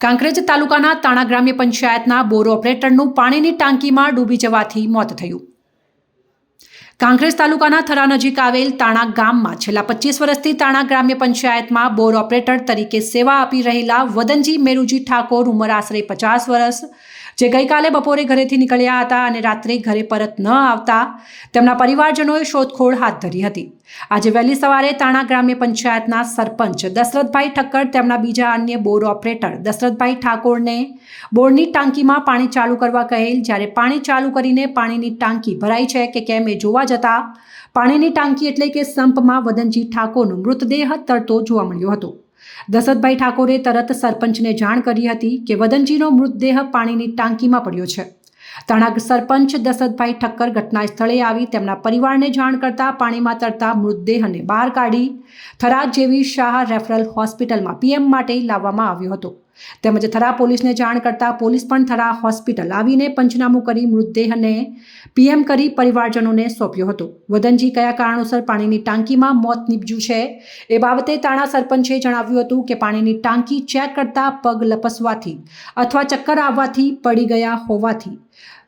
કાંકરેજ તાલુકાના તાણા ગ્રામ્ય પંચાયતના બોર ઓપરેટરનું પાણીની ટાંકીમાં ડૂબી જવાથી મોત થયું. કાંકરેજ તાલુકાના થરા નજીક આવેલ તાણા ગામમાં છેલ્લા પચીસ વર્ષથી તાણા ગ્રામ્ય પંચાયતમાં બોર ઓપરેટર તરીકે સેવા આપી રહેલા વદનજી મેરુજી ઠાકોર ઉંમર આશરે પચાસ વર્ષ જે ગઈકાલે બપોરે ઘરેથી નીકળ્યા હતા અને રાત્રે ઘરે પરત ન આવતા, તેમના પરિવારજનોએ શોધખોળ હાથ ધરી હતી. આજે વહેલી સવારે તાણા ગ્રામ્ય પંચાયતના સરપંચ દશરથભાઈ ઠક્કર તેમના બીજા અન્ય બોર ઓપરેટર દશરથભાઈ ઠાકોરને બોરની ટાંકીમાં પાણી ચાલુ કરવા કહેલ, જ્યારે પાણી ચાલુ કરીને પાણીની ટાંકી ભરાઈ છે કે કેમ એ જોવા જતા, પાણીની ટાંકી એટલે કે સંપમાં વદનજી ઠાકોરનો મૃતદેહ તરતો જોવા મળ્યો હતો. દશરથભાઈ ઠાકોરે તરત સરપંચને જાણ કરી હતી કે વદનજીનો મૃતદેહ પાણીની ટાંકીમાં પડ્યો છે. તાણા સરપંચ દશરથભાઈ ઠક્કર ઘટના સ્થળે આવી તેમના પરિવારને જાણ કરતા પાણીમાં તરતા મૃતદેહને બહાર કાઢી થરાદ જેવી શાહ રેફરલ હોસ્પિટલમાં પીએમ માટે લાવવામાં આવ્યો હતો. તેમજ થરા પોલીસને જાણ કરતા પોલીસ પણ થરા હોસ્પિટલ આવીને પંચનામું કરી મૃતદેહને પીએમ કરી પરિવારજનોને સોંપ્યો હતો. વદનજી, કયા કારણોસર પાણીની ટાંકીમાં મોત નીપજ્યું છે? એ બાબતે તાણા સરપંચે જણાવ્યું હતું કે પાણીની ટાંકી ચેક કરતા પગ લપસવાથી અથવા ચક્કર આવવાથી પડી ગયા હોવાથી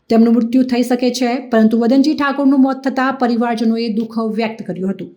તેમનું મૃત્યુ થઈ શકે છે. પરંતુ વદનજી ઠાકોરનું મોત થતાં પરિવારજનોએ દુઃખ વ્યક્ત કર્યું હતું.